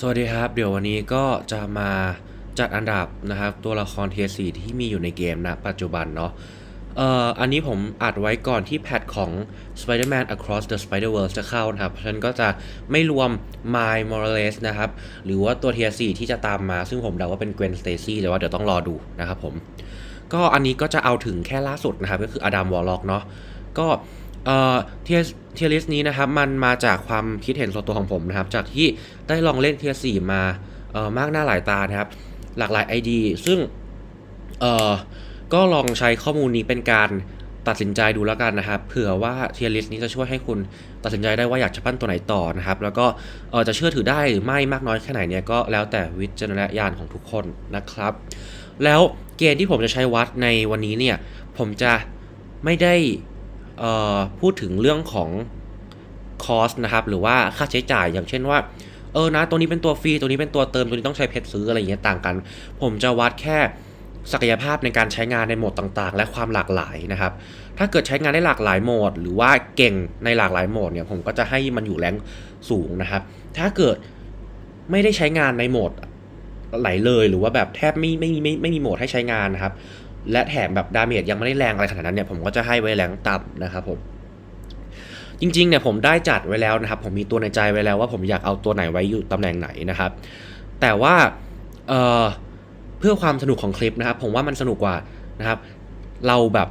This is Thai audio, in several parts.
สวัสดีครับ เดี๋ยววันนี้ก็จะมาจัดอันดับนะครับ ตัวละครเทียสีที่มีอยู่ในเกมนะปัจจุบันเนาะเอ่ออันนี้ผมอัดไว้ก่อนที่แพทของ Spider-Man Across the Spider-Verse จะเข้านะครับ เพราะฉะนั้นก็จะไม่รวม Miles Morales นะครับ หรือว่าตัวเทียสีที่จะตามมา ซึ่งผมเดาว่าเป็น Gwen Stacy แต่ว่าเดี๋ยวต้องรอดูนะครับผม ก็อันนี้ก็จะเอาถึงแค่ล่าสุดนะครับ ก็คืออดัมวอลล็อกเนาะก็ เอ่อเทียเทียลิสนี้นะครับมันมาจากความคิดเห็นส่วนตัวของผมนะครับ จากที่ได้ลองเล่นเทียสี่มาเอ่อมากหน้าหลายตานะครับ หลากหลาย ID ซึ่งเอ่อก็ลองใช้ข้อมูลนี้เป็นการตัดสินใจดูแล้วกันนะครับเผื่อว่าเทียลิสนี้จะช่วยให้คุณตัดสินใจได้ว่าอยากจะปั้นตัวไหนต่อนะครับ แล้วก็เออจะเชื่อถือได้หรือไม่มากน้อยแค่ไหนเนี่ยก็แล้วแต่วิจารณญาณของทุกคนนะครับ แล้วเกณฑ์ที่ผมจะใช้วัดในวันนี้เนี่ยผมจะไม่ได้ พูดถึงเรื่องของคอสนะครับหรือว่าค่าใช้จ่ายอย่างเช่นว่าเออนะตัวนี้เป็นตัวฟรีตัวนี้เป็นตัวเติมตัวนี้ต้องใช้เพชรซื้ออะไรอย่างเงี้ยต่างกัน ผมจะวัดแค่ศักยภาพในการใช้งานในโหมดต่างๆ และความหลากหลายนะครับ ถ้าเกิดใช้งานได้หลากหลายโหมด หรือว่าเก่งในหลากหลายโหมดเนี่ยผมก็จะให้มันอยู่แรงสูงนะครับ ถ้าเกิดไม่ได้ใช้งานในโหมดไหลเลยหรือว่าแบบแทบไม่ไม่มีไม่ไม่มีโหมดให้ใช้งานนะครับ และแถมแบบดาเมจยังไม่ได้แรงอะไรขนาดนั้นเนี่ยผมก็จะให้ไว้แรงต่ำนะครับผมจริงๆเนี่ยผมได้จัดไว้แล้วนะครับ ผมมีตัวในใจไว้แล้วว่าผมอยากเอาตัวไหนไว้อยู่ตำแหน่งไหนนะครับ แต่ว่าเเพื่อความสนุกของคลิปนะครับ ผมว่ามันสนุกกว่านะครับ เราแบบ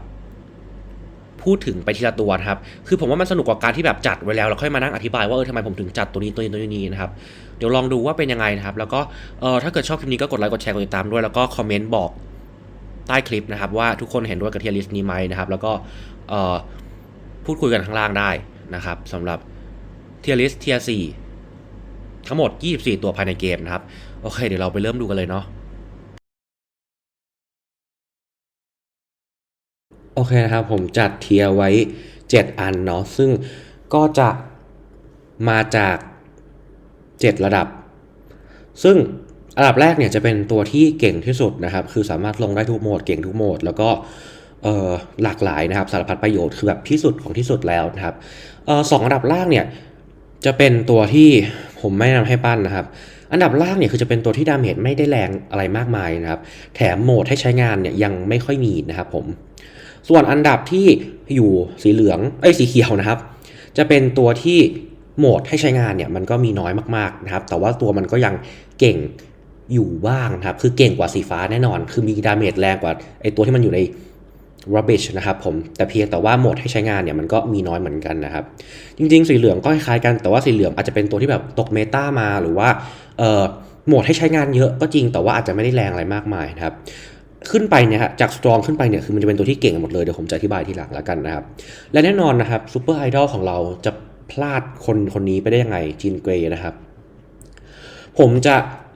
พูดถึงไปทีละตัวนะครับ คือผมว่ามันสนุกกว่าการที่แบบจัดไว้แล้วแล้วค่อยมานั่งอธิบายว่าเออทำไมผมถึงจัดตัวนี้ตัวนี้ตัวนี้นะครับ เดี๋ยวลองดูว่าเป็นยังไงนะครับ แล้วก็เออถ้าเกิดชอบคลิปนี้ก็กดไลค์กดแชร์กดติดตามด้วยแล้วก็คอมเมนต์บอก ใต้คลิปนะครับว่าทุกคนเห็นด้วยกับเทียริสนี้ไหมนะครับ แล้วก็พูดคุยกันข้างล่างได้นะครับสำหรับเทียริสเทียสี่ทั้งหมด 24 ตัวภายในเกมนะครับ โอเค เดี๋ยวเราไปเริ่มดูกันเลยเนาะโอเคนะครับ ผมจัดเทียร์ไว้ 7 อันเนาะซึ่งก็จะมาจาก 7 ระดับ ซึ่ง อันดับแรกเนี่ยจะเป็นตัวที่เก่งที่สุดนะครับ คือสามารถลงได้ทุกโหมดเก่งทุกโหมด แล้วก็หลากหลายนะครับสารพัดประโยชน์คือแบบที่สุดของที่สุดแล้วนะครับออสองอันดับล่างเนี่ยจะเป็นตัวที่ผมไม่แนะนำให้ปั้นนะครับ อันดับล่างเนี่ยคือจะเป็นตัวที่ดาเมจไม่ได้แรงอะไรมากมายนะครับ แถมโหมดให้ใช้งานเนี่ยยังไม่ค่อยมีนะครับผม ส่วนอันดับที่อยู่สีเหลืองเอ้สีเขียวนะครับ จะเป็นตัวที่โหมดให้ใช้งานเนี่ยมันก็มีน้อยมากๆนะครับ แต่ว่าตัวมันก็ยังเก่ง อยู่บ้างนะครับ คือเก่งกว่าสีฟ้าแน่นอน คือมีดาเมจแรงกว่าไอตัวที่มันอยู่ใน rubbish นะครับผม แต่เพียงแต่ว่าโหมดให้ใช้งานเนี่ยมันก็มีน้อยเหมือนกันนะครับ จริงๆ สีเหลืองก็คล้ายกัน แต่ว่าสีเหลืองอาจจะเป็นตัวที่แบบตกเมตามาหรือว่าเอ่อโหมดให้ใช้งานเยอะก็จริง แต่ว่าอาจจะไม่ได้แรงอะไรมากมายนะครับ ขึ้นไปเนี่ยจากสตรองขึ้นไปเนี่ยคือมันจะเป็นตัวที่เก่งหมดเลย เดี๋ยวผมจะอธิบายทีหลังแล้วกันนะครับ และแน่นอนนะครับซูเปอร์ไอดอลของเราจะพลาดคนคนนี้ไปได้ยังไงจินเกรย์นะครับ ผมจะ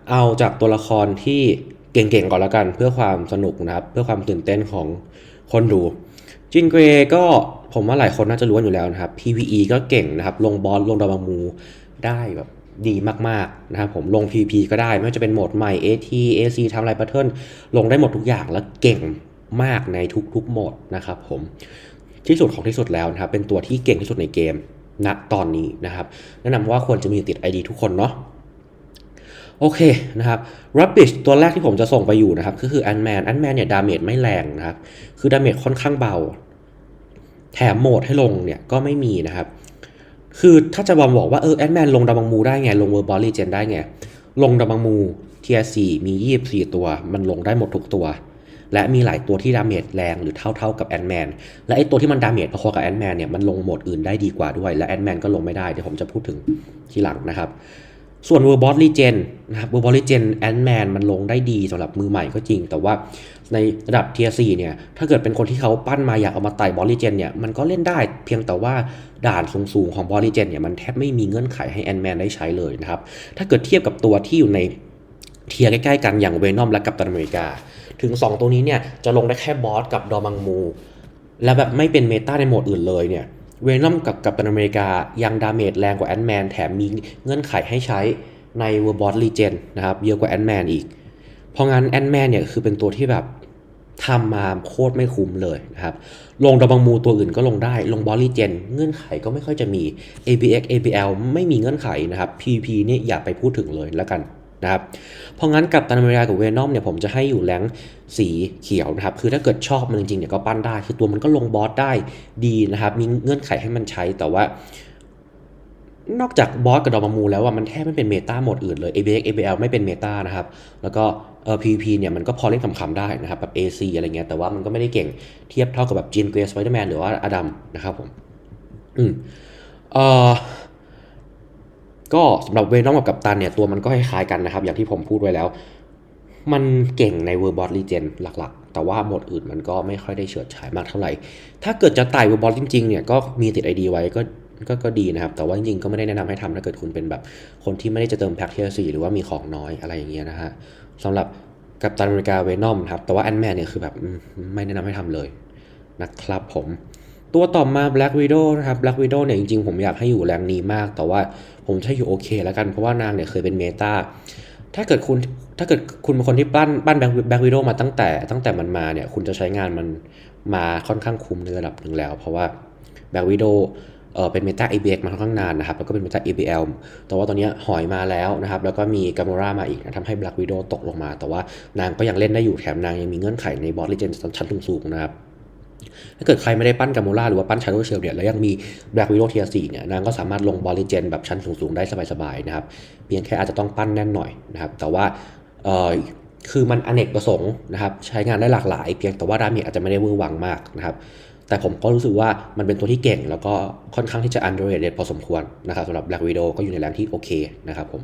เอาจากตัวละครที่เก่งๆก่อนแล้วกัน เพื่อความสนุกนะครับ เพื่อความตื่นเต้นของคนดูจินเกรก็ผมว่าหลายคนน่าจะรู้นอยู่แล้วนะครับ PVE ก็เก่งนะครับ ลงบอลลงดาบามูได้แบบดีมากๆนะครับผมลง PVP ก็ได้ ไม่ว่าจะเป็นโหมดใหม่ AT AC ทำอะไรพัทเทิลลงได้หมดทุกอย่างแล้วเก่งมากในทุกๆโหมดนะครับผมที่สุดของที่สุดแล้วนะครับ เป็นตัวที่เก่งที่สุดในเกมณตอนนี้นะครับ แนะนำว่าควรจะมีติด ID ทุกคนเนาะ โอเคนะครับ Rubbish ตัวแรกที่ผมจะส่งไปอยู่นะครับ ก็คือ Ant-Man Ant-Man เนี่ยดาเมจไม่แรงนะครับ คือดาเมจค่อนข้างเบา แถมโหมดให้ลงเนี่ยก็ไม่มีนะครับ คือถ้าจะบอมบอกว่าเออแอนแมนลงดาบังมูได้ไง ลงเวอร์บอลลีเจนได้ไง ลงดาบังมูเทียสี่มี 24 ตัว มันลงได้หมดทุกตัว และมีหลายตัวที่ดาเมจแรงหรือเท่าๆกับแอนแมนและไอตัวที่มันดาเมจพอๆกับแอนแมนเนี่ยมันลงโหมดอื่นได้ดีกว่าด้วย และแอนแมนก็ลงไม่ได้เดี๋ยวผมจะพูดถึงทีหลังนะครับ ส่วนเวอร์บอสลีเจนนะครับเวอร์บอสลีเจนแอนแมนมันลงได้ดีสำหรับมือใหม่ก็จริง แต่ว่าในระดับเทียสี่เนี่ย ถ้าเกิดเป็นคนที่เขาปั้นมาอยากเอามาไต่บอสลีเจนเนี่ยมันก็เล่นได้เพียงแต่ว่าด่านสูงๆของบอสลีเจนเนี่ยมันแทบไม่มีเงื่อนไขให้แอนแมนได้ใช้เลยนะครับ ถ้าเกิดเทียบกับตัวที่อยู่ในเทียใกล้ๆกันอย่างเวนอมและกัปตันอเมริกา ถึง 2 ตัวนี้เนี่ยจะลงได้แค่บอสกับดอมังมู และแบบไม่เป็นเมตาในโหมดอื่นเลยเนี่ย เวนอมกับกัปตันอเมริกายังดาเมจแรงกว่าแอนแมนแถมมีเงื่อนไขให้ใช้ในเวอร์บอสลีเจนนะครับเยอะกว่าแอนแมนอีก เพราะงั้นแอนแมนเนี่ยคือเป็นตัวที่แบบทำมาโคตรไม่คุ้มเลยนะครับ ลงดอบังมูตัวอื่นก็ลงได้ ลงบอลลีเจน เงื่อนไขก็ไม่ค่อยจะมี ABX ABL ไม่มีเงื่อนไขนะครับ PVP นี่อย่าไปพูดถึงเลยแล้วกัน นะครับเพราะงั้นกับตันอเมริกากับเวนอมเนี่ยผมจะให้อยู่แรงสีเขียวนะครับคือถ้าเกิดชอบมันจริงๆเนี่ยก็ปั้นได้ คือตัวมันก็ลงบอสได้ดีนะครับมีเงื่อนไขให้มันใช้แต่ว่านอกจากบอสกับดอมามูแล้วว่ามันแทบไม่เป็นเมตาหมดอื่นเลย ABX ABL ไม่เป็นเมตานะครับ แล้วก็เอ่อ PVP เนี่ยมันก็พอเล่นขำๆได้นะครับแบบ AC อะไรเงี้ย แต่ว่ามันก็ไม่ได้เก่งเทียบเท่ากับแบบจีนเกรสไ i เดอร์แมนหรือว่าอดัมนะครับผม อืมเอ่อ ก็สำหรับเวนอมกับกัปตันเนี่ยตัวมันก็คล้ายๆกันนะครับ อย่างที่ผมพูดไว้แล้ว มันเก่งในเวอร์บอสลีเจนหลักๆ แต่ว่าหมดอื่นมันก็ไม่ค่อยได้เฉิดฉายมากเท่าไหร่ ถ้าเกิดจะไต่เวอร์บอสจริงๆเนี่ยก็มีติด ID ไว้ก็ก็ก็ดีนะครับ แต่ว่าจริงๆก็ไม่ได้แนะนำให้ทำถ้าเกิดคุณเป็นแบบคนที่ไม่ได้จะเติมแพ็กเทียสี่หรือว่ามีของน้อยอะไรอย่างเงี้ยนะฮะสำหรับกัปตันอเมริกาเวนอมครับแต่ว่าแอนแมนเนี่ยคือแบบไม่แนะนำให้ทำเลยนะครับผม ตัวต่อมา Black Widow นะครับ Black Widow เนี่ยจริงๆ ผมอยากให้อยู่แรงนี้มาก แต่ว่าผมให้อยู่โอเคแล้วกัน เพราะว่านางเนี่ยเคยเป็นเมตาถ้าเกิดคุณถ้าเกิดคุณเป็นคนที่ปั้นปั้นแบ็คแบ็ควิดโมาตั้งแต่ตั้งแต่มันมาเนี่ยคุณจะใช้งานมันมาค่อนข้างคุ้มในระดับหนึ่งแล้ว เพราะว่าแบ็ควิดโเออเป็นเมตา ABX มาค่อนข้างนานนะครับ แล้วก็เป็นเมตา ABL แต่ว่าตอนนี้หอยมาแล้วนะครับ แล้วก็มีกามรามาอีกนะทำให้ Black Widow ตกลงมา แต่ว่านางก็ยังเล่นได้อยู่แถมนางยังมีเงื่อนไขในบอสเลเจนด์ชั้นสูงๆนะครับ ถ้าเกิดใครไม่ได้ปั้นกา m มราหรือว่าปั้นชาร์โดเชลเนี่ยแล้วยังมี Black Widow เทียร์4เนี่ยนางก็สามารถลงบอลเลเจนแบบชั้นสูงๆได้สบายๆนะครับเพียงแค่อาจจะต้องปั้นแน่นหน่อยนะครับแต่ว่าเออคือมันอเนกประสงค์นะครับใช้งานได้หลากหลาย เพียงแต่ว่าดาเมจอาจจะไม่ได้เวอร์วังมากนะครับแต่ผมก็รู้สึกว่ามันเป็นตัวที่เก่ง แล้วก็ค่อนข้างที่จะ underrated พอสมควรนะครับสำหรับ Black Widow ก็อยู่ในแรงที่โอเคนะครับผม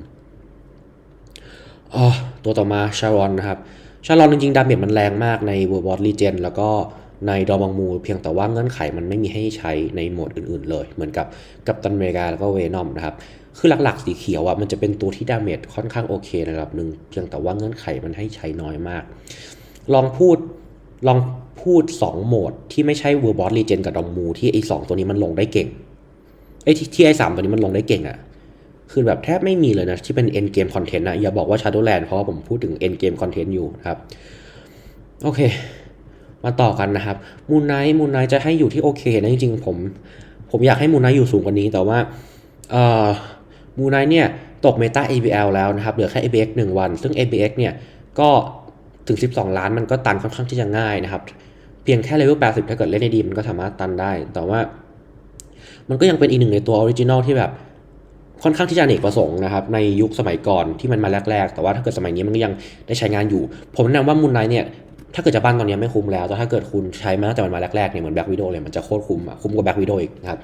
ตัวต่อมาชารอนนะครับชารอนจริงๆ ดาเมจมันแรงมากใน World War Legend แล้วก็ ในดอบังมู เพียงแต่ว่าเงื่อนไขมันไม่มีให้ใช้ในโหมดอื่นๆเลย เหมือนกับกัปตันเมกาแล้วก็เวนอมนะครับ คือหลักๆสีเขียวอะมันจะเป็นตัวที่ดาเมจค่อนข้างโอเคในระดับหนึ่งเพียงแต่ว่าเงื่อนไขมันให้ใช้น้อยมาก ลองพูดลองพูด 2 โหมดที่ไม่ใช่เวอร์บอสลีเจนกับดองมูที่ไอ้สตัวนี้มันลงได้เก่งไอ้ที่ไอ้สามตัวนี้มันลงได้เก่งอะคือแบบแทบไม่มีเลยนะ ที่เป็น end game content นะอย่าบอกว่า Shadowland เพราะผมพูดถึง end game content อยู่นะครับ โอเค มาต่อกันนะครับมูนไนท์มูนไนท์จะให้อยู่ที่โอเคนะจริงๆ ผม ผมอยากให้มูนไนท์อยู่สูงกว่านี้แต่ว่าเอ่อมูนไนท์เนี่ยตกเมตา ABL แล้วนะครับ เหลือแค่ ABX 1 วัน ซึ่ง ABX เนี่ยก็ถึง 12 ล้านมันก็ตันค่อนข้างที่จะง่ายนะครับ เพียงแค่เลเวล80 ถ้าเกิดเล่นได้ดีมันก็สามารถตันได้ แต่ว่า มันก็ยังเป็นอีกหนึ่งในตัวออริจินอลที่แบบค่อนข้างที่จะเนกประสงค์นะครับ ในยุคสมัยก่อนที่มันมาแรก ๆ แต่ว่าถ้าเกิดสมัยนี้มันก็ยังได้ใช้งานอยู่ ผมแนะนำว่ามูนไนท์เนี่ย ถ้าเกิดจะบ้านตอนนี้ไม่คุ้มแล้วแต่ถ้าเกิดคุณใช้มาตั้งแต่มันมาแรกๆเนี่ยเหมือนแบ็กวิดโอเลยมันจะโคตรคุ้มอะคุ้มกว่าแบ็กวิดโออีกนะครับ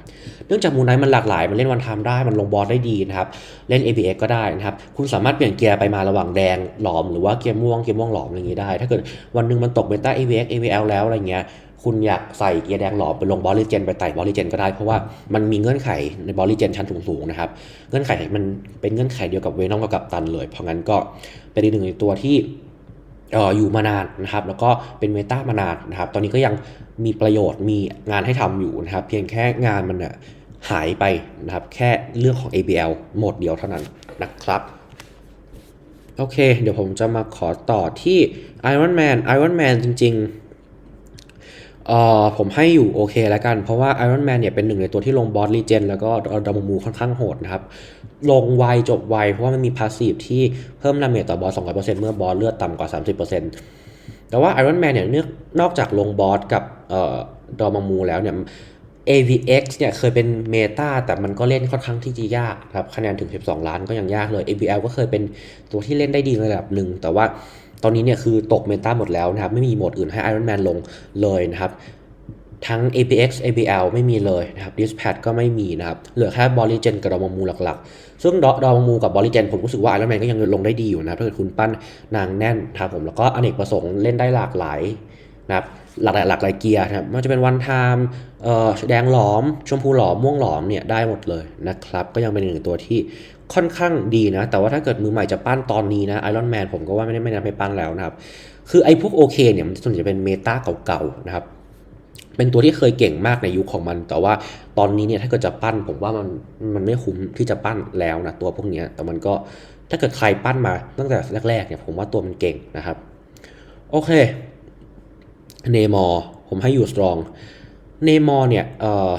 เนื่องจากมูนไนท์มันหลากหลาย มันเล่นวันไทม์ได้มันลงบอลได้ดีนะครับเล่น ABX ก็ได้นะครับคุณสามารถเปลี่ยนเกียร์ไปมาระหว่างแดงหลอมหรือว่าเกียร์ม่วงเกียร์ม่วงหลอมอะไรอย่างนี้ได้ ถ้าเกิดวันหนึ่งมันตกเบต้า ABX ABL แล้วอะไรเงี้ยคุณอยากใส่เกียร์แดงหลอมไปลงบอลลีเจนไปไต่บอลลีเจนก็ได้เพราะว่ามันมีเงื่อนไขในบอลลีเจนชั้นสูงๆนะครับเงื่อนไขมันเป็นเงื่อนไขเดียวกับเวนอมกับกัปตันเลย เพราะงั้นก็เป็นอีกหนึ่งตัวที่ ออยู่มานานนะครับ แล้วก็เป็นเมตามานานนะครับ ตอนนี้ก็ยังมีประโยชน์มีงานให้ทำอยู่นะครับ เพียงแค่งานมันน่ะหายไปนะครับ แค่เรื่องของ ABL โหมดเดียวเท่านั้นนะครับโอเค เดี๋ยวผมจะมาขอต่อที่ Iron Man Iron Man จริงๆเอ่อผมให้อยู่โอเคแล้วกัน เพราะว่า Iron Man เนี่ยเป็นหนึ่งในตัวที่ลงบอสลีเจนแล้วก็ดามูมูค่อนข้างโหดนะครับ ลงไวจบไว เพราะว่ามันมีพาสซีฟที่เพิ่มดาเมจต่อบอส200%เมื่อบอสเลือดต่ำกว่า 30%แต่ว่า Iron Man เนี่ยเนื่องนอกจากลงบอสกับเอ่อดอมามูแล้วเนี่ย AVX เนี่ยเคยเป็นเมตาแต่มันก็เล่นค่อนข้างที่จะยากครับคะแนนถึง 12 ล้านก็ยังยากเลย ABL ก็เคยเป็นตัวที่เล่นได้ดีในระดับหนึ่ง แต่ว่าตอนนี้เนี่ยคือตกเมตาหมดแล้วนะครับ ไม่มีโหมดอื่นให้ Iron Man ลงเลยนะครับ ทั้ง APX ABL ไม่มีเลยนะครับ Dispatch ก็ไม่มีนะครับ เหลือแค่บอลลีเจนกับดอมมูหลักๆ ซึ่งดอมมูกับบอลลีเจนผมรู้สึกว่า Iron Man ก็ยังลงได้ดีอยู่นะถ้าเกิดคุณปั้นนางแน่นนะครับผมแล้วก็อเนกประสงค์เล่นได้หลากหลายนะครับหลากหลายหลากหลายเกียร์นะครับไมันจะเป็นวันไทม์เอ่อแดงหลอม ชมพูหลอม ม่วงหลอมเนี่ยได้หมดเลยนะครับ ก็ยังเป็นหนึ่งตัวที่ค่อนข้างดีนะ แต่ว่าถ้าเกิดมือใหม่จะปั้นตอนนี้นะไอรอนแมนผมก็ว่าไม่ได้ไม่นำให้ปั้นแล้วนะครับ คือไอ้พวกโอเคเนี่ยมันส่วนใหญ่จะเป็นเมตาเก่าๆนะครับ เป็นตัวที่เคยเก่งมากในยุคของมัน แต่ว่าตอนนี้เนี่ยถ้าเกิดจะปั้น ผมว่ามันมันไม่คุ้มที่จะปั้นแล้วนะตัวพวกนี้แต่มันก็ถ้าเกิดใครปั้นมาตั้งแต่แรกๆเนี่ยผมว่าตัวมันเก่งนะครับ โอเคเนมอร์ผมให้อยู่สตรองเนมอร์เนี่ยเออ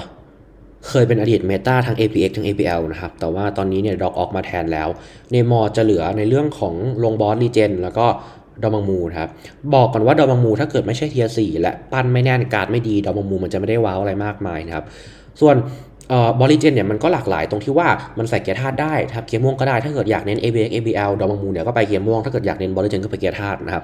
เคยเป็นอดีตเมตาทั้ง APX ทั้ง APL นะครับ แต่ว่าตอนนี้เนี่ยดอกออกมาแทนแล้วเนมอร์จะเหลือในเรื่องของลงบอสรีเจนแล้วก็ ดอมังมูครับบอกก่อนว่าดอมังมูถ้าเกิดไม่ใช่เทียสี่และปั้นไม่แน่นการ์ดไม่ดีดอมังมูมันจะไม่ได้ว้าวอะไรมากมายนะครับส่วนบอลิเจนเนี่ยมันก็หลากหลายตรงที่ว่ามันใส่เกียร์ธาตุได้ครับเกียร์ม่วงก็ได้ถ้าเกิดอยากเน้น ABX ABL ดอมังมูเนี่ยก็ไปเกียร์ม่วงถ้าเกิดอยากเน้นบอลิเจนก็ไปเกียร์ธาตุนะครับ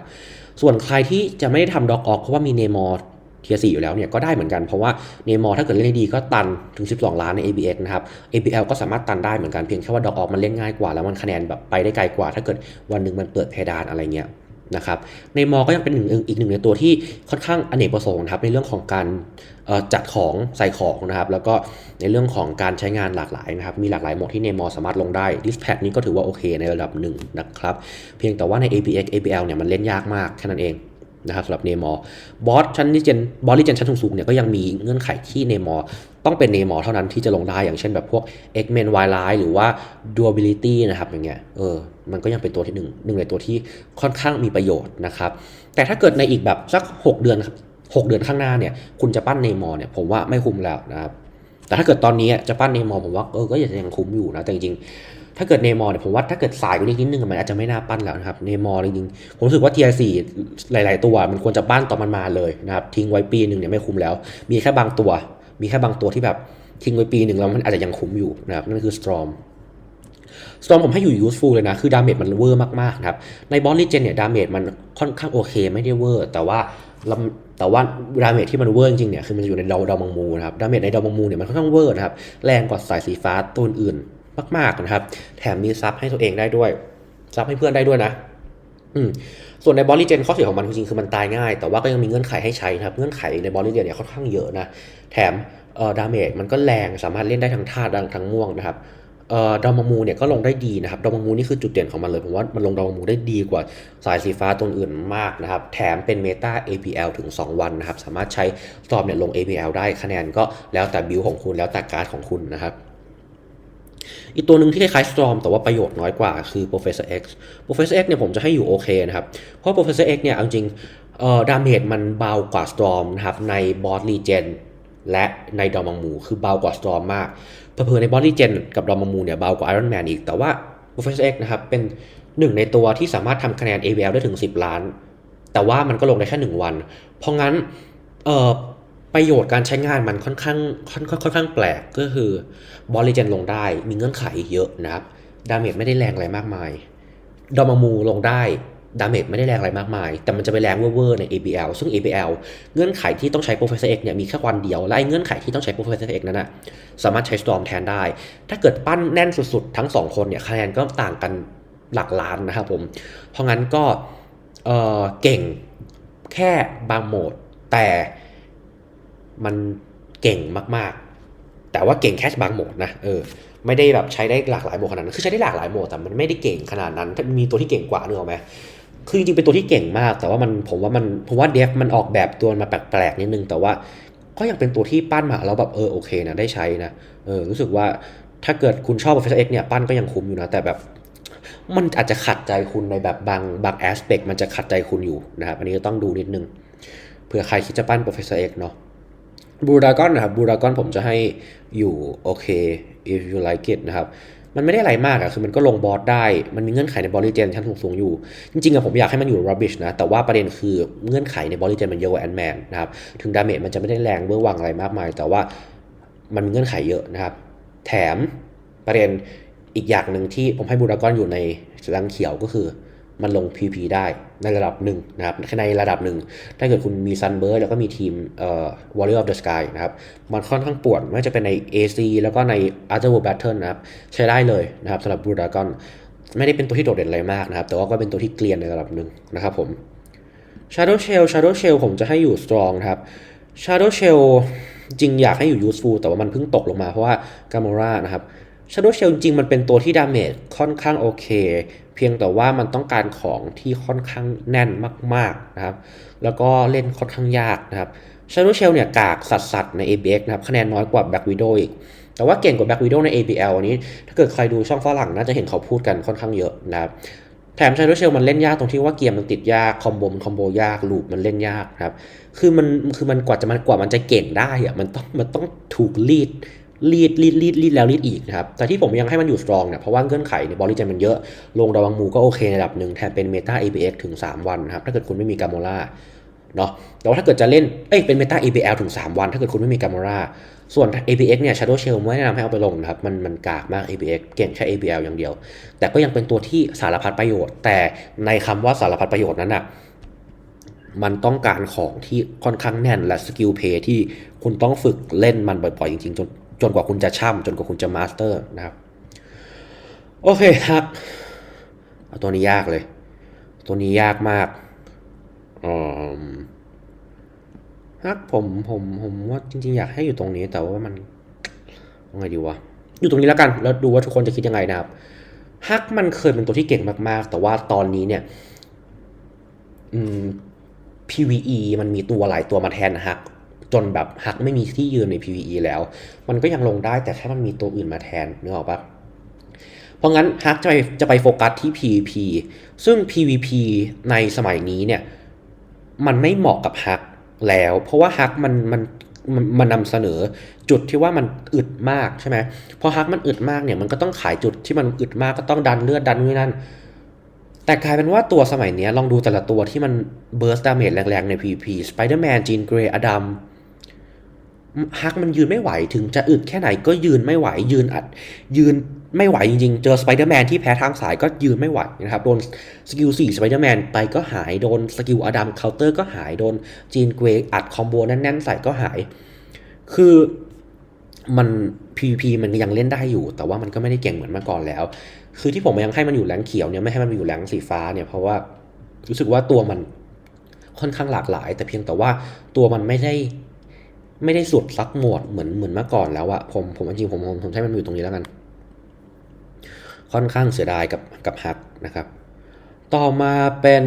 ส่วนใครที่จะไม่ได้ทำด็อกออกเพราะว่ามีเนมอร์เทียสี่อยู่แล้วเนี่ยก็ได้เหมือนกันเพราะว่าเนมอร์ถ้าเกิดเล่นได้ดีก็ตันถึง 12 ล้านใน ABX นะครับ ABL ก็สามารถตันได้เหมือนกันเพียงแค่ว่าด็อกออกมันเล่นง่ายกว่าแล้วมันคะแนนแบบไปได้ไกลกว่า ถ้าเกิดวันหนึ่งมันเปิดเพดานอะไรเงี้ย นะครับในมอ ก็ยังเป็นหนึ่งอีกหนึ่งในตัวที่ค่อนข้างอเนกประสงค์นะครับในเรื่องของการจัดของใส่ของนะครับ แล้วก็ในเรื่องของการใช้งานหลากหลายนะครับ มีหลากหลายโหมดที่ในมอสามารถลงได้ Dispatch นี้ก็ถือว่าโอเคในระดับหนึ่งนะครับ เพียงแต่ว่าใน APX A B L เนี่ยมันเล่นยากมากแค่นั้นเอง นะครับสำหรับเนมอบอสชั้นลิเจนบอสลิเจนชั้นสูงๆเนี่ยก็ยังมีเงื่อนไขที่เนมอต้องเป็นเนมอเท่านั้นที่จะลงได้อย่างเช่นแบบพวก X-Men w i l i หรือว่า Durability นะครับอย่างเงี้ยเออมันก็ยังเป็นตัวที่หนึ่งหนึ่งในตัวที่ค่อนข้างมีประโยชน์นะครับแต่ถ้าเกิดในอีกแบบสัก 6 เดือนหกเดือนข้างหน้าเนี่ยคุณจะปั้นเนมอเนี่ยผมว่าไม่คุ้มแล้วนะครับแต่ถ้าเกิดตอนนี้จะปั้นเนมอผมว่าเออก็ยังคุ้มอยู่นะแต่จริงๆ ถ้าเกิดเนมอเนี่ยผมว่าถ้าเกิดสายกว่านี้นิดนึงมันอาจจะไม่น่าปั้นแล้วนะครับเนมอจริงๆผมรู้สึกว่า TI 4หลาย ๆ ตัว มันควรจะปั้นต่อมันมาเลยนะครับทิ้งไว้ปีหนึ่งเนี่ยไม่คุ้มแล้ว มีแค่บางตัว มีแค่บางตัวที่แบบทิ้งไว้ปีหนึ่งแล้วมันอาจจะยังคุ้มอยู่นะครับนั่นคือ Storm สตอมผมให้อยู่ useful เลยนะ คือดาเมจมันเวอร์มากๆนะครับ ในบอสลิเจนเนี่ยดาเมจมันค่อนข้างโอเคไม่ได้เวอร์ แต่ว่าแต่ว่าดาเมจที่มันเวอร์จริงเนี่ยคือมันอยู่ในดาวดาวมังมูนะครับ ดาเมจในดาวมังมูเนี่ยมันค่อนข้างเวอร์นะครับ แรงกว่าสายสีฟ้าตัวอื่น มากๆนะครับ แถมมีซับให้ตัวเองได้ด้วย ซับให้เพื่อนได้ด้วยนะอืมส่วนในบอลลีเจนข้อเสียของมันจริงๆคือมันตายง่าย แต่ว่าก็ยังมีเงื่อนไขให้ใช้นะครับ เงื่อนไขในบอลลีเจนเนี่ยค่อนข้างเยอะนะ แถมเอ่อดาเมจมันก็แรงสามารถเล่นได้ทั้งธาตุทั้งม่วงนะครับเอ่อดอมมูเนี่ยก็ลงได้ดีนะครับ ดอมมูนี่คือจุดเด่นของมันเลยผมว่ามันลงดอมมูได้ดีกว่าสายสีฟ้าตัวอื่นมากนะครับ แถมเป็นเมตา APL ถึง 2 วันนะครับ สามารถใช้สตอมเนี่ยลง APL ได้คะแนนก็แล้วแต่บิลของคุณแล้วแต่การ์ดของคุณนะครับ อีกตัวหนึ่งที่คล้ายๆ Storm แต่ว่าประโยชน์น้อยกว่าคือ Professor X Professor X เนี่ยผมจะให้อยู่โอเคนะครับ เพราะ Professor X เนี่ยเอาจริงเอ่อดาเมจมันเบากว่า Storm นะครับใน Boss Regen และในดอมังมูคือเบากว่า Storm มากเพื่อใน Body Gen กับดอมังมูเนี่ยเบากว่า Iron Man อีกแต่ว่า Professor X นะครับเป็นหนึ่งในตัวที่สามารถทำคะแนน AVL ได้ถึง 10 ล้าน แต่ว่ามันก็ลงได้แค่ 1 วัน เพราะงั้นเอ่อ ประโยชน์การใช้งานมันค่อนข้างค่อนค่อนข้างแปลกก็คือบอลลีเจนลงได้มีเงื่อนไขเยอะนะครับดาเมจไม่ได้แรงอะไรมากมายดอมังมูลงได้ดาเมจไม่ได้แรงอะไรมากมาย แต่มันจะไปแรงเวอร์ใน ABL ซึ่ง ABL เงื่อนไขที่ต้องใช้ Professor X เนี่ยมีแค่วันเดียว และไอ้เงื่อนไขที่ต้องใช้ Professor X นั้นนะสามารถใช้ Storm แทนได้ ถ้าเกิดปั้นแน่นสุดๆ ทั้ง 2 คนเนี่ยคะแนนก็ต่างกันหลักล้านนะครับผม เพราะงั้นก็เออเก่งแค่บางโหมด แต่ มันเก่งมากๆ แต่ว่าเก่งแค่บางโหมดนะเออไม่ได้แบบใช้ได้หลากหลายโหมดขนาดนั้นคือใช้ได้หลากหลายโหมดแต่มันไม่ได้เก่งขนาดนั้นถ้ามีตัวที่เก่งกว่าเนอะไหมคือจริงๆเป็นตัวที่เก่งมาก แต่ว่ามันผมว่ามันผมว่าเดฟมันออกแบบตัวมาแปลกๆนิดนึงแต่ว่าก็ยังเป็นตัวที่ปั้นมาแล้วแบบเออโอเคนะได้ใช้นะเออรู้สึกว่าถ้าเกิดคุณชอบ Professor X เนี่ยปั้นก็ยังคุ้มอยู่นะแต่แบบมันอาจจะขัดใจคุณในแบบบางบางแอสเปกมันจะขัดใจคุณอยู่นะครับอันนี้ก็ต้องดูนิดนึงเผื่อใครคิดจะปั้น Professor X เนาะ บูดากอนนะครับบูดากอนผมจะให้อยู่โอเค if you like it นะครับ มันไม่ได้อะไรมากอะคือมันก็ลงบอสได้ มันมีเงื่อนไขในบอลลีเจนชั้นสูงๆอยู่ จริงๆอะผมอยากให้มันอยู่ rubbish นะ แต่ว่าประเด็นคือเงื่อนไขในบอลลีเจนมันเยอะกว่าแอนแมนนะครับ ถึงดาเมจมันจะไม่ได้แรงเบอร์วังอะไรมากมาย แต่ว่ามันมีเงื่อนไขเยอะนะครับ แถมประเด็นอีกอย่างหนึ่งที่ผมให้บูรากอนอยู่ในรังเขียวก็คือ มันลง PP ได้ในระดับหนึ่งนะครับในระดับหนึ่ง ถ้าเกิดคุณมีซันเบิร์ดแล้วก็มีทีมเอ่อ Warrior of the Sky นะครับ มันค่อนข้างปวดไม่ว่าจะเป็นใน AC แล้วก็ใน Other World Battle นะครับ ใช้ได้เลยนะครับสำหรับบูดากอนไม่ได้เป็นตัวที่โดดเด่นอะไรมากนะครับ แต่ว่าก็เป็นตัวที่เกลียนในระดับหนึ่งนะครับผม Shadow Shell Shadow Shell ผมจะให้อยู่ strong นะครับ Shadow Shell จริงอยากให้อยู่ useful แต่ว่ามันเพิ่งตกลงมาเพราะว่า Gamora นะครับ Shadow Shell จริงมันเป็นตัวที่ดาเมจค่อนข้างโอเค พียงแต่ว่ามันต้องการของที่ค่อนข้างแน่นมากๆนะครับ แล้วก็เล่นค่อนข้างยากนะครับ Shadow Shell เนี่ยกากสัดๆใน ABX นะครับคะแนนน้อยกว่า Black Widow อีก แต่ว่าเก่งกว่า Black Widow ใน ABL อันนี้ ถ้าเกิดใครดูช่องฝรั่งน่าจะเห็นเขาพูดกันค่อนข้างเยอะนะครับแถม Shadow Shell มันเล่นยากตรงที่ว่าเกียร์มันติดยาก คอมโบมันคอมโบยากลูปมันเล่นยากนะครับ คือมันคือมันกว่าจะมันกว่ามันจะเก่งได้อะมันต้องมันต้องถูกรีด รีดรีดรีดรีดแล้วรีดอีกนะครับ แต่ที่ผมยังให้มันอยู่สตรองเนี่ยเพราะว่าเงื่อนไขในบอลลีเจนมันเยอะ ลงดาวังมูก็โอเคในระดับหนึ่งแถมเป็นเมตา ABX ถึง 3 วันนะครับ ถ้าเกิดคุณไม่มีกาโมล่าเนาะแต่ว่าถ้าเกิดจะเล่น เอ้ย เป็นเมตา ABL ถึง 3 วัน ถ้าเกิดคุณไม่มีกาโมล่าส่วน ABX เนี่ย Shadow Shell ไม่แนะนำให้เอาไปลงนะครับ มันมันกากมาก ABX เก่งแค่ ABL อย่างเดียว แต่ก็ยังเป็นตัวที่สารพัดประโยชน์ แต่ในคำว่าสารพัดประโยชน์นั้นอะมันต้องการของที่ค่อนข้างแน่นและสกิลเพย์ที่คุณต้องฝึกเล่นมันบ่อยๆ จริงๆจน จนกว่าคุณจะช่ำจนกว่าคุณจะมาสเตอร์นะครับ โอเคครับเอาตัวนี้ยากเลย ตัวนี้ยากมากอืมฮักผมผมผมว่าจริงๆ อยากให้อยู่ตรงนี้แต่ว่ามันยังไงดีวะอยู่ตรงนี้แล้วกัน แล้วดูว่าทุกคนจะคิดยังไงนะครับฮักมันเคยเป็นตัวที่เก่งมากๆ แต่ว่าตอนนี้เนี่ยอืม PVE มันมีตัวหลายตัวมาแทนฮัก จนแบบฮักไม่มีที่ยืนใน PVE แล้ว มันก็ยังลงได้แต่แค่มันมีตัวอื่นมาแทนนึกออกปะเพราะงั้นฮักจะไปจะไปโฟกัสที่ PVP ซึ่ง PVP ในสมัยนี้เนี่ยมันไม่เหมาะกับฮักแล้ว เพราะว่าฮักมันมันมันนำเสนอจุดที่ว่ามันอึดมากใช่ไหมพอฮักมันอึดมากเนี่ยมันก็ต้องขายจุดที่มันอึดมากก็ต้องดันเลือดดันนู่นนั่นแต่กลายเป็นว่าตัวสมัยนี้ลองดูแต่ละตัวที่มันเบิร์สดาเมจแรงๆ ใน PVP Spider-Man Jean Grey อดัม ฮักมันยืนไม่ไหวถึงจะอึดแค่ไหนก็ยืนไม่ไหว ยืนอัด ยืนไม่ไหวจริงๆ เจอสไปเดอร์แมนที่แพ้ทางสายก็ยืนไม่ไหวนะครับ โดนสกิล4สไปเดอร์แมนไปก็หาย โดนสกิลอดัมเคาน์เตอร์ก็หาย โดนจีนเกรอัดคอมโบแน่นๆ ใส่ก็หาย คือมัน PVP มันยังเล่นได้อยู่ แต่ว่ามันก็ไม่ได้เก่งเหมือนเมื่อก่อนแล้ว คือที่ผมยังให้มันอยู่แรงเขียวเนี่ยไม่ให้มันอยู่แรงสีฟ้าเนี่ยเพราะว่ารู้สึกว่าตัวมันค่อนข้างหลากหลาย แต่เพียงแต่ว่าตัวมันไม่ได้ ไม่ได้สุดซักหมวดเหมือนเหมือนเมื่อก่อนแล้วอะผมผมจริงผมผมผมให้มันอยู่ตรงนี้แล้วกัน ค่อนข้างเสียดายกับกับฮักนะครับ ต่อมาเป็น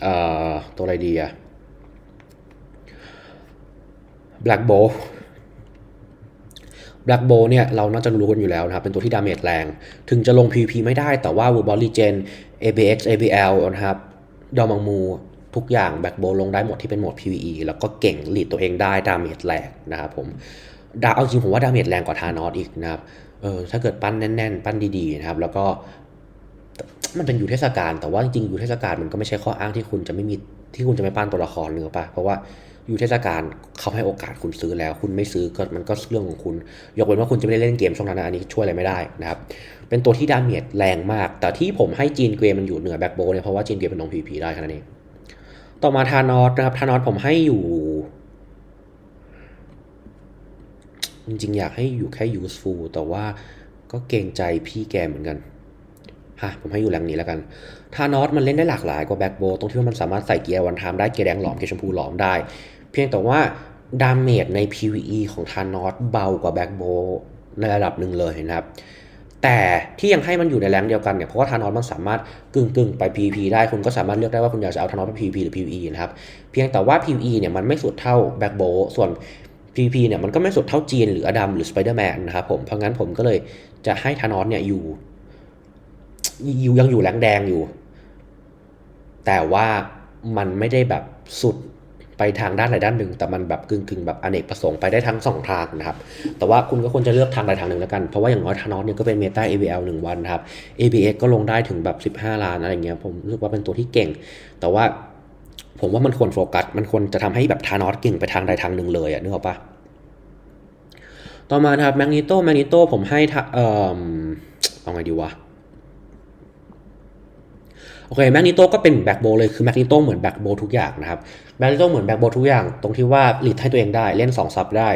เอ่อตัวอะไรดีอะ Black Bolt Black Bolt เนี่ยเราน่าจะรู้กันอยู่แล้วนะครับ เป็นตัวที่ดาเมจแรง ถึงจะลง PVP ไม่ได้แต่ว่า w o r b o l Regen ABX ABL นะครับ ดอมังมู ทุกอย่าง Black Bolt ลงได้หมดที่เป็นโหมด PVE แล้วก็เก่งหลีดตัวเองได้ดาเมจแรงนะครับผมดาเอาจริงผมว่าดาเมจแรงกว่าทานอสอีกนะครับเออถ้าเกิดปั้นแน่น ๆ ปั้นดีๆนะครับ แล้วก็มันเป็นอยู่เทศกาลแต่ว่าจริงๆอยู่เทศกาลมันก็ไม่ใช่ข้ออ้างที่คุณจะไม่มีที่คุณจะไม่ปั้นตัวละครเนื้อปะเพราะว่าอยู่เทศกาลเขาให้โอกาสคุณซื้อแล้ว คุณไม่ซื้อก็มันก็เรื่องของคุณ ยกเว้นว่าคุณจะไม่ได้เล่นเกมช่วงนั้นนะอันนี้ช่วยอะไรไม่ได้นะครับ เป็นตัวที่ดาเมจแรงมาก แต่ที่ผมให้จีนเกรมันอยู่เหนือแบ็คโบเนี่ยเพราะว่าจีนเกรเป็นน้องพีพีได้แค่นั้นเอง ต่อมาทานอสนะครับทานอสผมให้อยู่ จริงๆ อยากให้อยู่แค่ useful แต่ว่าก็เกรงใจพี่แกเหมือนกันฮะผมให้อยู่แรงนี้แล้วกันทานอสมันเล่นได้หลากหลายกว่าแบ็กโบตรงที่ว่ามันสามารถใส่เกียร์วันไทม์ได้เกียร์แดงหลอมเกียร์ชมพูหลอมได้ เพียงแต่ว่าดาเมจใน PVE ของทานอสเบากว่าแบ็กโบในระดับหนึ่งเลยนะครับ แต่ที่ยังให้มันอยู่ในแรงเดียวกันเนี่ยเพราะว่าทานอสมันสามารถกึ่งกึ่งๆไป PVP ได้คุณก็สามารถเลือกได้ว่าคุณอยากจะเอาทานอสไป PVP หรือ PVE นะครับเพียงแต่ว่า PVE เนี่ยมันไม่สุดเท่าแบ็กโบส่วน PVP เนี่ยมันก็ไม่สุดเท่าจีนหรืออดัมหรือสไปเดอร์แมนนะครับผมเพราะงั้นผมก็เลยจะให้ธานอสเนี่ยอยู่อยู่ยังอยู่แรงแดงอยู่ แต่ว่ามันไม่ได้แบบสุด ไปทางด้านใดด้านหนึ่ง แต่มันแบบกึ่งกึ่งๆแบบอเนกประสงค์ไปได้ทั้งสองทางนะครับ แต่ว่าคุณก็ควรจะเลือกทางใดทางหนึ่งแล้วกัน เพราะว่าอย่างน้อยธานอสเนี่ยก็เป็นเมตา ABL หนึ่งวันนะครับ ABX ก็ลงได้ถึงแบบ 15 ล้านอะไรเงี้ยผมรู้สึกว่าเป็นตัวที่เก่ง แต่ว่าผมว่ามันควรโฟกัส มันควรจะทำให้แบบทานอสเก่งไปทางใดทางหนึ่งเลยอะนึกออกปะต่อมานะครับแมกนีโตแมกนีโตผมให้ทเอ่อเอาไงดีวะโอเคแมกนีโตก็เป็นแบ็กโบเลยคือแมกนีโตเหมือนแบ็กโบทุกอย่างนะครับ แมกนีโตเหมือนแบ็กโบทุกอย่างตรงที่ว่าหลีดให้ตัวเองได้เล่น2ซับได้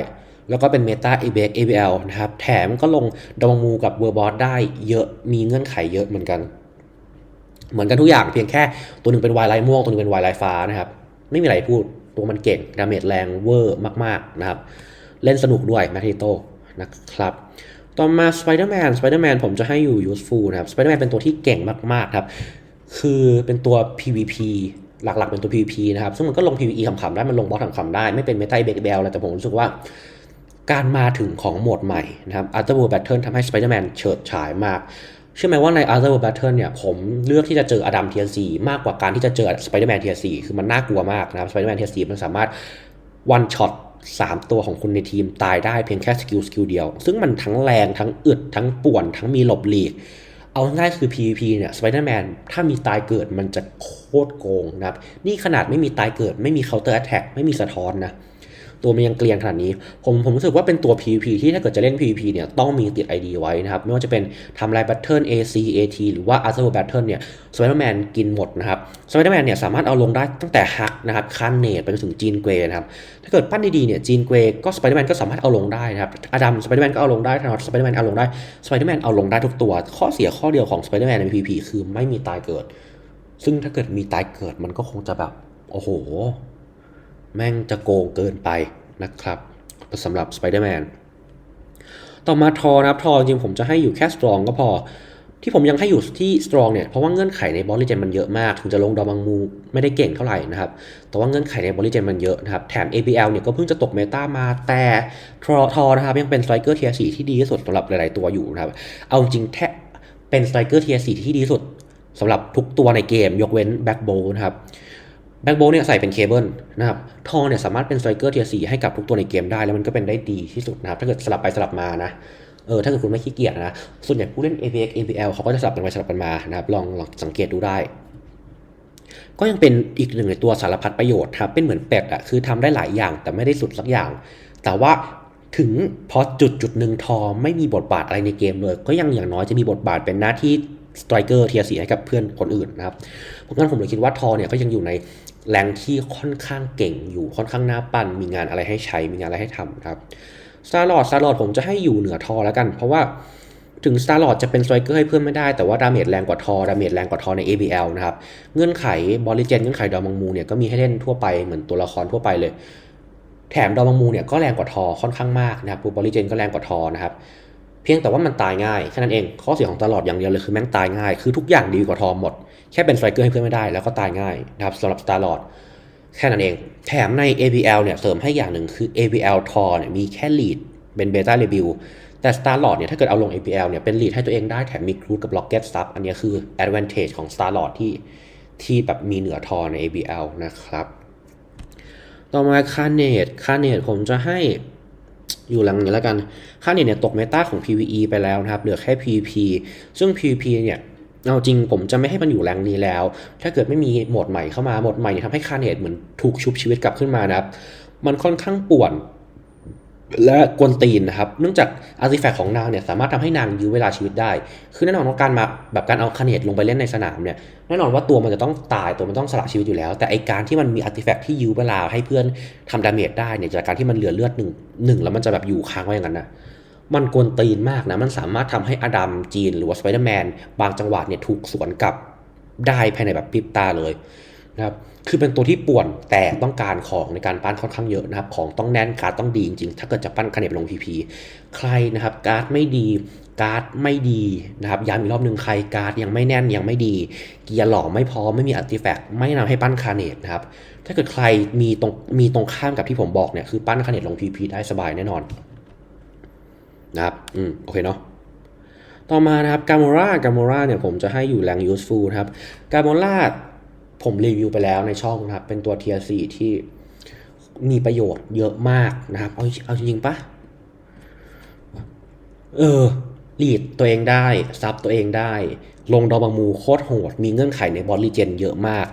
แล้วก็เป็นเมตา ABX ABL นะครับ แถมก็ลงดองมูกับเวอร์บอสได้เยอะมีเงื่อนไขเยอะเหมือนกัน เหมือนกันทุกอย่างเพียงแค่ตัวหนึ่งเป็นวายไลท์ม่วงตัวหนึงเป็นวายไลท์ฟ้านะครับ ไม่มีอะไรพูดตัวมันเก่งดาเมจแรงเวอร์มากๆนะครับ เล่นสนุกด้วยแมกนีโตนะครับต่อมา Spider-Man Spider-Man ผมจะให้อยู่ useful นะครับ Spider-Man เป็นตัวที่เก่งมากๆครับ คือเป็นตัว PVP หลักๆเป็นตัว PVP นะครับ ซึ่งมันก็ลง PVE ขำๆได้ มันลงบอสขำๆได้ ไม่เป็นเมตาเบกเบลอะไรแต่ผมรู้สึกว่า การมาถึงของโหมดใหม่นะครับ After World Battle ทำให้ Spider-Man เฉิดฉายมาก เชื่อไหมว่าใน Other World Battle เนี่ย ผมเลือกที่จะเจออดัมเทียซีมากกว่าการที่จะเจอสไปเดอร์แมนเทียซีคือมันน่ากลัวมากนะครับสไปเดอร์แมนเทียซีมันสามารถวันช็อตสามตัวของคุณในทีมตายได้เพียงแค่สกิลสกิลเดียว ซึ่งมันทั้งแรงทั้งอึดทั้งป่วนทั้งมีหลบหลีก เอาง่ายคือ PVP เนี่ยสไปเดอร์แมนถ้ามีตายเกิดมันจะโคตรโกงนะครับ นี่ขนาดไม่มีตายเกิด ไม่มีเคาน์เตอร์แอทแทกไม่มีสะท้อนนะ ตัวมันยังเกลียนขนาดนี้ ผมผมรู้สึกว่าเป็นตัว PVP ที่ถ้าเกิดจะเล่น PVP เนี่ยต้องมีติด ID ไว้นะครับ ไม่ว่าจะเป็นทำลาย Battle AC AT หรือว่า Other Battle เนี่ย Spider-Man กินหมดนะครับ Spider-Man เนี่ยสามารถเอาลงได้ตั้งแต่ฮักนะครับคันเนตไปจนถึงจีนเกรนะครับถ้าเกิดปั้นดีๆเนี่ยจีนเกรก็ Spider-Man ก็สามารถเอาลงได้นะครับอดัม Spider-Man ก็เอาลงได้ทานอส Spider-Man เอาลงได้ Spider-Man เอาลงได้ทุกตัว ข้อเสียข้อเดียวของ Spider-Man ใน PVP คือไม่มีตายเกิด ซึ่งถ้าเกิดมีตายเกิดมันก็คงจะแบบโอ้โห แม่งจะโกงเกินไปนะครับสำหรับ Spider-Man ต่อมาทอนะครับทอจริงผมจะให้อยู่แค่ strong ก็พอ ที่ผมยังให้อยู่ที่ strong เนี่ยเพราะว่าเงื่อนไขในบอลลิเจนมันเยอะมาก ถึงจะลงดอมังมูไม่ได้เก่งเท่าไหร่นะครับ แต่ว่าเงื่อนไขในบอลลิเจนมันเยอะนะครับ แถม ABL เนี่ยก็เพิ่งจะตกเมตามาแต่ทอทอนะครับยังเป็นสไตรเกอร์เทียร์ที่ดีที่สุดสำหรับหลาย ๆ ตัวอยู่นะครับ เอาจริงแทเป็นสไตรเกอร์เทียร์ที่ดีที่สุดสำหรับทุกตัวในเกมยกเว้นแบ็กโบนะครับ แบ็กโบเนี่ยใส่เป็นเคเบิลนะครับทอเนี่ยสามารถเป็นสไตรเกอร์เทียร์ให้กับทุกตัวในเกมได้ แล้วมันก็เป็นได้ดีที่สุดนะครับ ถ้าเกิดสลับไปสลับมานะเออถ้าเกิดคุณไม่ขี้เกียจนะ ส่วนใหญ่ผู้เล่น APX APL เขาก็จะสลับกันไปสลับกันมานะครับลองลองสังเกตดูได้ ก็ยังเป็นอีกหนึ่งในตัวสารพัดประโยชน์ครับเป็นเหมือนเป็ดอะคือทำได้หลายอย่างแต่ไม่ได้สุดสักอย่าง แต่ว่าถึงพอจุดจุดหนึ่งทอไม่มีบทบาทอะไรในเกมเลย ก็ยังอย่างน้อยจะมีบทบาทเป็นหน้าที่สไตรเกอร์เทียสีให้กับเพื่อนคนอื่นนะครับเพราะงั้นผมเลยคิดว่าทอเนี่ยก็ยังอยู่ใน แรงที่ค่อนข้างเก่งอยู่ค่อนข้างน่าปั้นมีงานอะไรให้ใช้มีงานอะไรให้ทำครับสตาร์ลอดสตาร์ลอดผมจะให้อยู่เหนือทอแล้วกัน เพราะว่าถึงสตาร์ลอดจะเป็นสไตรเกอร์ให้เพื่อนไม่ได้ แต่ว่าดาเมจแรงกว่าทอดาเมจแรงกว่าทอใน ABL นะครับ เงื่อนไขบอลลิเจนเงื่อนไขดอมังมูเนี่ยก็มีให้เล่นทั่วไปเหมือนตัวละครทั่วไปเลย แถมดอมังมูเนี่ยก็แรงกว่าทอค่อนข้างมากนะครับบอลลิเจนก็แรงกว่าทอนะครับเพียงแต่ว่ามันตายง่ายแค่นั้นเองข้อเสียของตลอดอย่างเดียวเลยคือแม่งตายง่าย คือทุกอย่างดีกว่าทอหมด แค่เป็นสไตรเกอร์ให้เพื่อนไม่ได้ แล้วก็ตายง่ายนะครับสำหรับสตาร์ลอดแค่นั้นเอง แถมใน ABL เนี่ยเสริมให้อย่างหนึ่งคือ ABL ทอเนี่ยมีแค่ lead เป็นเบต้าเรบิวแต่ Star Lord เนี่ยถ้าเกิดเอาลง ABL เนี่ยเป็น lead ให้ตัวเองได้แถมมีครูดกับ Rocket Stuff อันนี้คือ advantage ของ Star Lord ที่ที่แบบมีเหนือทอใน ABL นะครับ ต่อมาคาเนตคาเนตผมจะให้อยู่หลังนี้แล้วกัน ค่าเน็ตเนี่ยตกเมตาของ PVE ไปแล้วนะครับ เหลือแค่ PVP ซึ่ง PVP เนี่ย เอาจริงผมจะไม่ให้มันอยู่แรงนี้แล้ว ถ้าเกิดไม่มีโหมดใหม่เข้ามาโหมดใหม่เนี่ยทำให้คาเนตเหมือนถูกชุบชีวิตกลับขึ้นมานะครับ มันค่อนข้างป่วน และกวนตีนนะครับ เนื่องจากอาร์ติแฟกต์ของนางเนี่ยสามารถทำให้นางยื้อเวลาชีวิตได้ คือแน่นอนว่าการมาแบบการเอาคาเนตลงไปเล่นในสนามเนี่ย แน่นอนว่าตัวมันจะต้องตายตัวมันต้องสละชีวิตอยู่แล้ว แต่ไอการที่มันมีอาร์ติแฟกต์ที่ยื้อเวลาให้เพื่อนทำดาเมจได้เนี่ยจากการที่มันเหลือเลือดหนึ่งหนึ่งแล้วมันจะแบบอยู่ค้างไว้อย่างนั้นนะ มันกวนตีนมากนะ มันสามารถทำให้อดัมจีนหรือว่าสไปเดอร์แมนบางจังหวะเนี่ยถูกสวนกลับได้ภายในแบบพริบตาเลยนะครับ คือเป็นตัวที่ป่วนแต่ต้องการของในการปั้นค่อนข้างเยอะนะครับ ของต้องแน่นการ์ดต้องดีจริงๆ ถ้าเกิดจะปั้นคาเนตลงพีพีใครนะครับการ์ดไม่ดีการ์ดไม่ดีนะครับย้ำอีกรอบหนึ่งใครการ์ดยังไม่แน่นยังไม่ดี เกียร์หล่อไม่พอไม่มีอัติแฟกต์ไม่นะนำให้ปั้นคาเนตนะครับถ้าเกิดใครมีตรงมีตรงข้ามกับที่ผมบอกเนี่ยคือปั้นคาเนตลงพีพีได้สบายแน่นอน นะครับ อืม โอเคเนาะ ต่อมานะครับกาโมรากาโมราเนี่ยผมจะให้อยู่แรง useful ครับกาโมราผมรีวิวไปแล้วในช่องนะครับ เป็นตัว tier 4ที่มีประโยชน์เยอะมากนะครับ เอาเอาจริงปะเออลีดตัวเองได้ ซับตัวเองได้ ลงดอบังมูโคตรโหด มีเงื่อนไขในบอลลีเจนเยอะมาก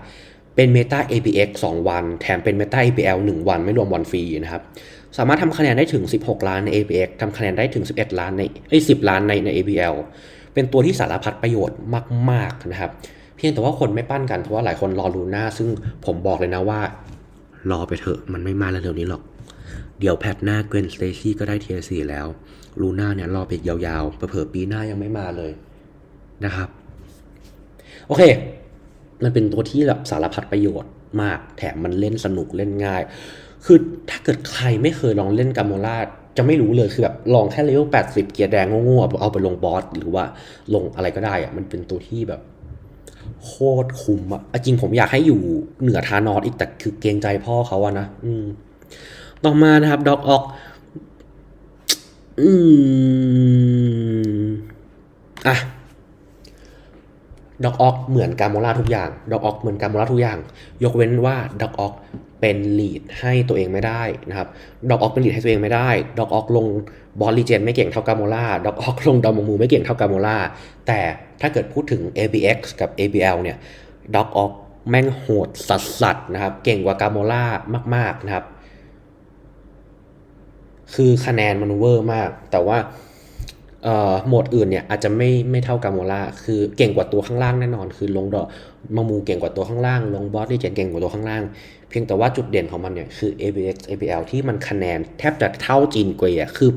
เป็นเมตา APX 2 วัน แถมเป็นเมตา APL 1 วัน ไม่รวมวันฟรีนะครับ สามารถทำคะแนนได้ถึง 16 ล้านใน APX ทำคะแนนได้ถึง 11 ล้านในไอ้10 ล้านในใน APL เป็นตัวที่สารพัดประโยชน์มาก ๆ นะครับ เพียงแต่ว่าคนไม่ปั้นกัน เพราะว่าหลายคนรอลูน่าซึ่งผมบอกเลยนะว่า รอไปเถอะมันไม่มาแล้วเร็วนี้หรอก เดี๋ยวแพทหน้าเกวนสเตซี่ก็ได้เทียสี่แล้วลูน่าเนี่ยรอไปยาวๆเผื่อปีหน้ายังไม่มาเลยนะครับ โอเค มันเป็นตัวที่แบบสารพัดประโยชน์มาก แถมมันเล่นสนุกเล่นง่าย คือถ้าเกิดใครไม่เคยลองเล่นกาโมล่าจะไม่รู้เลยคือแบบลองแค่เลเวล80เกียร์แดงโง่ๆเอาไปลงบอสหรือว่าลงอะไรก็ได้อะมันเป็นตัวที่แบบโคตรคุ้มอะอะจริงผมอยากให้อยู่เหนือทานอสอีกแต่คือเกรงใจพ่อเขาอะนะอืม ต่อมานะครับด็อกออกอืมอะ ด็อกออกเหมือนกาโมล่าทุกอย่างด็อกออกเหมือนกาโมล่าทุกอย่าง ยกเว้นว่าด็อกออกเป็นลีดให้ตัวเองไม่ได้นะครับด็อกออกเป็นลีดให้ตัวเองไม่ได้ด็อกออกลงบอลลีเจนไม่เก่งเท่ากาโมล่าด็อกออกลงดอมมูไม่เก่งเท่ากาโมล่าแต่ถ้าเกิดพูดถึง ABX กับ ABL เนี่ยด็อกออกแม่งโหดสัสสัสนะครับ เก่งกว่ากาโมล่ามาก ๆนะครับ คือคะแนนมันเวอร์มาก แต่ว่า โหมดอื่นเนี่ยอาจจะไม่ไม่เท่ากาโมล่าคือเก่งกว่าตัวข้างล่างแน่นอน คือลงดอกมามูเก่งกว่าตัวข้างล่าง ลงบอสที่เจ๋งเก่งกว่าตัวข้างล่าง เพียงแต่ว่าจุดเด่นของมันเนี่ยคือ ABX ABL ที่มันคะแนนแทบจะเท่าจีนเกรย์คือ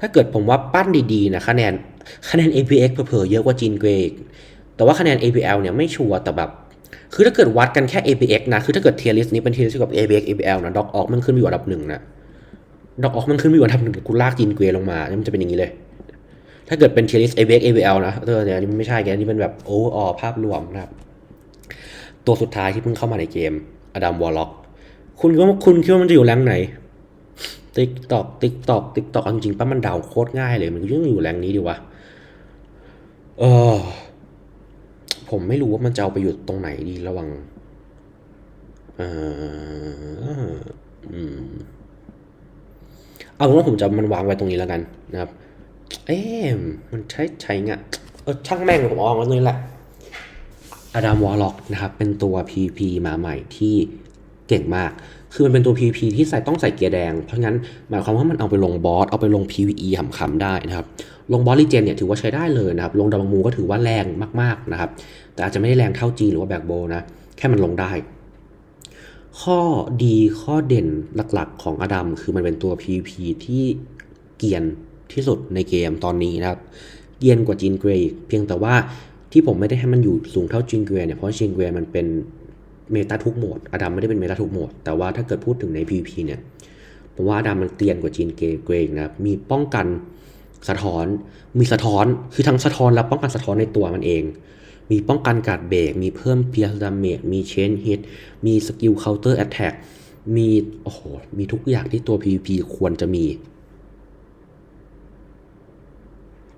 ถ้าเกิดผมว่าปั้นดีๆนะคะแนนคะแนน ABX เผลอๆเยอะกว่าจีนเกรย์แต่ว่าคะแนน ABL เนี่ยไม่ชัวร์แต่แบบคือถ้าเกิดวัดกันแค่ ABX นะ คือถ้าเกิดเทียร์ลิสต์นี้เป็นเทียร์ลิสต์กับ ABX ABL นะด็อกออกมันขึ้นไปอยู่อันดับหนึ่งนะดอกออกมันขึ้นไปอยู่อันดับหนึ่งกูลากจีนเกรลงมา มันจะเป็นอย่างนี้เลย ถ้าเกิดเป็นเทียริส ABX ABL นะเออเนี่ยนนี้มันไม่ใช่แกนนี้เป็นแบบโอ้ออภาพรวมนะครับ ตัวสุดท้ายที่เพิ่งเข้ามาในเกมอดัมวอลล็อกคุณคิดว่าคุณคิดว่ามันจะอยู่แรงไหนติ๊กตอกติ๊กตอกติ๊กตอกจริงๆป้ามันเดาโคตรง่ายเลย มันยังอยู่แรงนี้ดีวะเออผมไม่รู้ว่ามันจะเอาไปอยู่ตรงไหนดีระว่างเอออืมเอาเป็นว่าผมจะมันวางไว้ตรงนี้แล้วกันนะครับ เอ๊ะมันใช้ใช้งะเออช่างแม่งผมเอาไว้ตรงนี้แหละอดัมวอลล็อกนะครับ เป็นตัว PP มาใหม่ที่เก่งมาก คือมันเป็นตัว PP ที่ใส่ต้องใส่เกียร์แดง เพราะงั้นหมายความว่ามันเอาไปลงบอส เอาไปลง PVE ขำๆได้นะครับ ลงบอสลีเจนเนี่ยถือว่าใช้ได้เลยนะครับ ลงดาบังมูก็ถือว่าแรงมากๆนะครับ แต่อาจจะไม่ได้แรงเท่าจีนหรือว่าแบกโบนะ แค่มันลงได้ ข้อดีข้อเด่นหลักๆ ของอดัมคือมันเป็นตัว PVP ที่เกียน ที่สุดในเกมตอนนี้นะครับเกรียนกว่าจีนเกรย์เพียงแต่ว่าที่ผมไม่ได้ให้มันอยู่สูงเท่าจีนเกรย์เนี่ย เพราะจีนเกรย์มันเป็นเมตาทุกโหมด อดัมไม่ได้เป็นเมตาทุกโหมด แต่ว่าถ้าเกิดพูดถึงใน PVP เนี่ย ผมว่าอดัมมันเกียนกว่าจีนเกรย์เกรย์นะครับ มีป้องกันสะท้อน มีสะท้อน คือทั้งสะท้อนและป้องกันสะท้อนในตัวมันเอง มีป้องกันการเบรก มีเพิ่มเพียร์ดามเมจ มีเชนฮิต มีสกิลเคาน์เตอร์แอตแทกมี โอ้โห มีทุกอย่างที่ตัว PVP ควรจะมี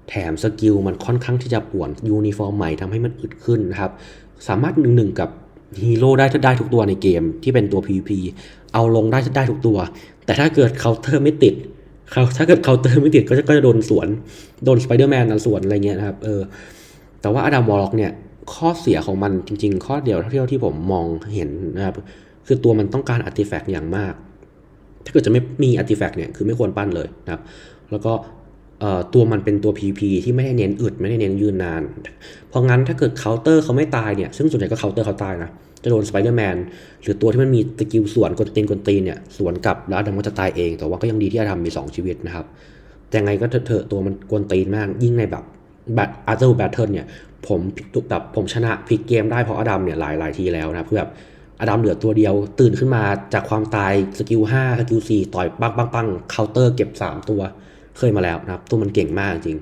แถมสกิลมันค่อนข้างที่จะป่วนยูนิฟอร์มใหม่ทำให้มันอึดขึ้นนะครับ สามารถหนึ่งหนึ่งกับฮีโร่ได้ได้ทุกตัวในเกมที่เป็นตัว PVP เอาลงได้ได้ทุกตัว แต่ถ้าเกิดเคาน์เตอร์ไม่ติดเขาถ้าเกิดเคาน์เตอร์ไม่ติดก็จะก็จะโดนสวน โดนสไปเดอร์แมนสวนอะไรเงี้ยนะครับเออแต่ว่าอดัมวอลล็อกเนี่ยข้อเสียของมันจริง ๆ ข้อเดียวเท่าที่ผมมองเห็นนะครับ คือตัวมันต้องการอาร์ติแฟกต์อย่างมาก ถ้าเกิดจะไม่มีอาร์ติแฟกต์เนี่ยคือไม่ควรปั้นเลยนะครับ แล้วก็ ตัวมันเป็นตัว PP ที่ไม่ได้เน้นอึดไม่ได้เน้นยืนนาน เพราะงั้นถ้าเกิดเคาน์เตอร์เขาไม่ตายเนี่ย ซึ่งส่วนใหญ่ก็เคาน์เตอร์เขาตายนะ จะโดนสไปเดอร์แมนหรือตัวที่มันมีสกิลสวนกดตีนกดตีนเนี่ยสวนกลับแล้วอดัมก็จะตายเอง แต่ว่าก็ยังดีที่อดัมมี 2 ชีวิตนะครับ แต่ไงก็เถอะตัวมันกวนตีนมากยิ่งในแบบแบทอาร์เซอร์แบทเทิลเนี่ยผมแบบผมชนะพลิกเกมได้เพราะอดัมเนี่ยหลายหลายทีแล้วนะคือแบบอดัมเหลือตัวเดียวตื่นขึ้นมาจากความตายสกิล5สกิล4ต่อยปังปังปังเคาน์เตอร์เก็บ 3 ตัว เคยมาแล้วนะครับ ตัวมันเก่งมากจริง